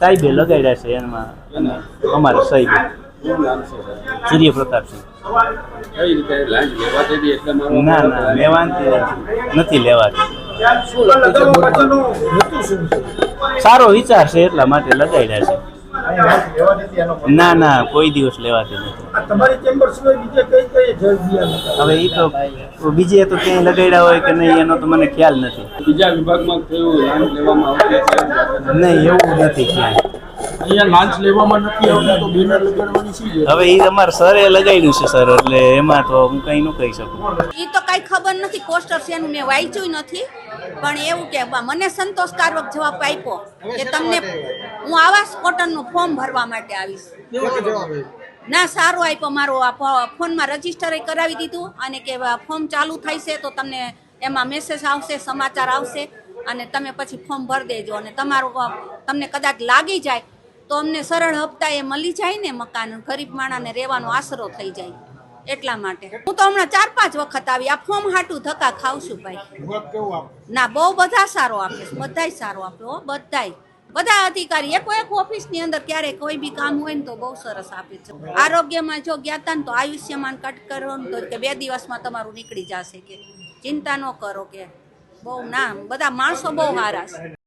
સાહેબે લગાડ્યા છે એમાં. અમારા સાહેબે દેવી એટલે મારવામાં ના ના આવ્યા? નથી. લેવાતી? સારો વિચાર છે એટલા માટે લગાડ્યા છે. ના ના કોઈ દિવસ લેવાતી નથી. તમારી ચેમ્બર સિવાય બીજે કઈ કઈ જગ્યા હવે એ તો બીજે તો ક્યાંય લગાડ્યા હોય કે નહીં એનો તો મને ખ્યાલ નથી. બીજા વિભાગમાં કેવું લાંચ લેવામાં આવતી નહીં એવું નથી ક્યાંય. અહીંયા લાંચ લેવામાં નથી આવતા તો બેનર લગાડવાની શી હવે એ અમારા સરે લગાડ્યું છે સર એટલે એમાં તો હું કંઈ ન કહી શકું. એ તો કઈ ખબર નથી પોસ્ટર છે એનું મેં વાંચ્યું નથી. પણ એવું કે બા- મને સંતોષકારક જવાબ આપ્યો કે તમને હું આવાસ કોટનનું ફોર્મ ભરવા માટે આવીશ? ના સારું આપ્યો. મારો આ ફોનમાં રજિસ્ટર કરાવી દીધું અને કે ફોર્મ ચાલુ થાય છે તો તમને એમાં મેસેજ આવશે સમાચાર આવશે અને તમે પછી ફોર્મ ભરી દેજો. અને તમારું તમને કદાચ લાગી જાય તો અમને સરળ હપ્તા એ મળી જાય ને મકાન. ગરીબ માણાને રહેવાનો આશરો થઈ જાય. એટલા માટે. હું તો હમણાં ચાર પાંચ વખત આવી આ ફોર્મ હાટું ધક્કા ખાવ છું ભાઈ? ના બહુ બધા સારો આપે બધાય સારો આપે હો બધાય. બધા અધિકારી એકો એક ઓફિસની અંદર ક્યારેક કોઈ બી કામ હોય ને તો બહુ સરસ આપે છે. આરોગ્યમાં જો ગયા તા ને તો આયુષ્યમાન કટ કરો ને તો કે બે દિવસમાં તમારું નીકળી જશે કે. ચિંતા ન કરો કે. બહુ ના બધા માણસો બહુ સારા છે.